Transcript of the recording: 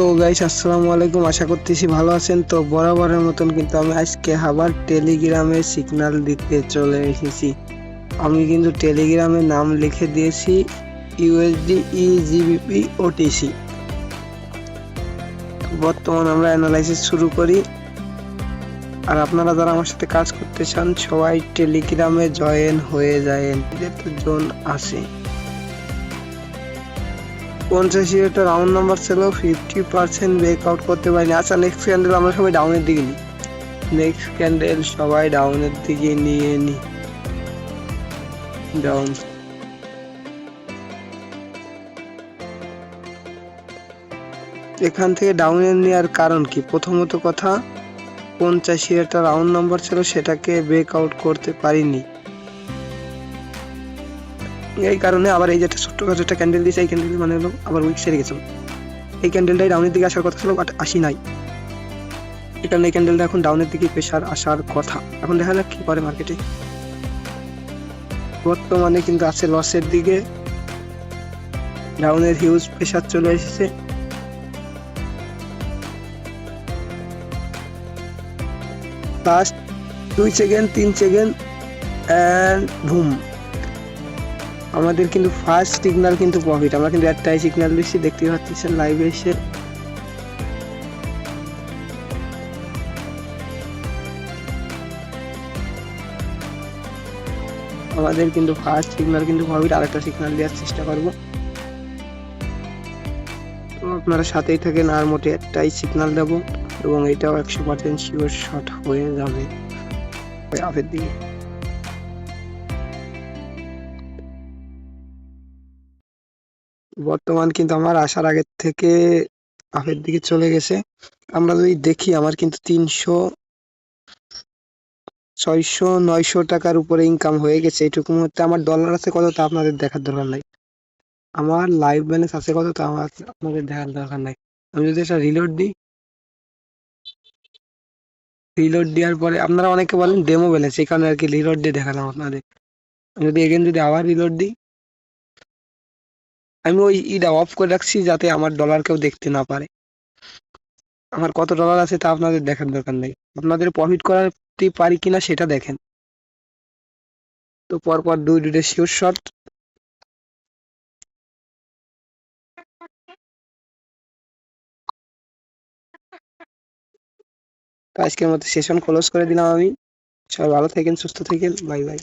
তো গাইস আসসালামু আলাইকুম। আশা করতেছি ভালো আছেন। তো বরাবরের মতন কিন্তু আমি আজকে আবার টেলিগ্রামে সিগন্যাল দিতে চলে এসেছি। আমি কিন্তু টেলিগ্রামে নাম লিখে দিয়েছি ইউএসডি ইজিবিপি ওটিসি বর্তমান আমরা অ্যানালাইসিস শুরু করি। আর আপনারা যারা আমার সাথে কাজ করতে চান, সবাই টেলিগ্রামে জয়েন হয়ে তো জোন আছে। পঞ্চাশি একটা রাউন্ড নাম্বার ছিল ফিফটি পার্সেন্ট ব্রেক আউট করতে পারিনি। আচ্ছা নেক্সট ক্যান্ডেল আমরা সবাই ডাউনের দিকে নিই নেক্সট ক্যান্ডেল সবাই ডাউনের দিকে নিয়ে নি। ডাউন এখান থেকে ডাউনে নেওয়ার কারণ কি? প্রথমত কথা, পঞ্চাশি একটা রাউন্ড নাম্বার ছিল, সেটাকে ব্রেক আউট করতে পারিনি। এই কারণে আবার এই যে একটা ছোট্ট কাছে একটা ক্যান্ডেল দিয়েছে এই ক্যান্ডেল মানে হলো আবার উইক সেরে গেছে। এই ক্যান্ডেলটাই ডাউনের দিকে আসার কথা ছিল বাট আসি নাই। এই কারণে এই ক্যান্ডেলটা এখন ডাউনের দিকে প্রেশার আসার কথা। এখন দেখা যাক কি করে মার্কেটে বর্তমানে কিন্তু আছে লসের দিকে। ডাউনের হিউজ প্রেশার চলে এসেছে। লাস্ট দুই সেকেন্ড তিন সেকেন্ড অ্যান্ড ভুম আমাদের কিন্তু ফার্স্ট সিগনাল কিন্তু প্রফিট আমরা কিন্তু একটাই সিগনাল দিচ্ছি, দেখতে পাচ্ছেন লাইভে এসে। আমাদের কিন্তু ফার্স্ট সিগনাল কিন্তু প্রফিট আরেকটা সিগনাল দেওয়ার চেষ্টা করব। তো আপনারা সাথেই থাকেন, আর মোটে একটাই সিগনাল দেবো, এবং এটাও একশো পার্সেন্ট শিওর শট হয়ে যাবে। আপের দিকে। বর্তমান কিন্তু আমার আসার আগের থেকে আপের দিকে চলে গেছে। আমরা যদি দেখি, আমার কিন্তু তিনশো, ছয়শো, নয়শো টাকার উপরে ইনকাম হয়ে গেছে। এইটুকু মুহূর্তে আমার ডলার আছে কত তা আপনাদের দেখার দরকার নাই। আমার লাইভ ব্যালেন্স আছে কত তা আমার আপনাদের দেখার দরকার নাই। আমি যদি এটা রিলোড দিই রিলোড দেওয়ার পরে আপনারা অনেকে বলেন ডেমো ব্যালেন্স এই কারণে আর কি রিলোড দিয়ে দেখালাম আপনাদের। যদি এগেন যদি আবার রিলোড দিই আমি ওই ইটা অফ করে রাখছি যাতে আমার ডলার কেউ দেখতে না পারে। আমার কত ডলার আছে তা আপনাদের দেখার দরকার নেই। আপনাদের প্রফিট করাতে পারি কিনা সেটা দেখেন। তো পরপর দুই দুটো শিওর শট আজকের মতো সেশন ক্লোজ করে দিলাম আমি। সবাই ভালো থাকেন, সুস্থ থাকেন। Bye bye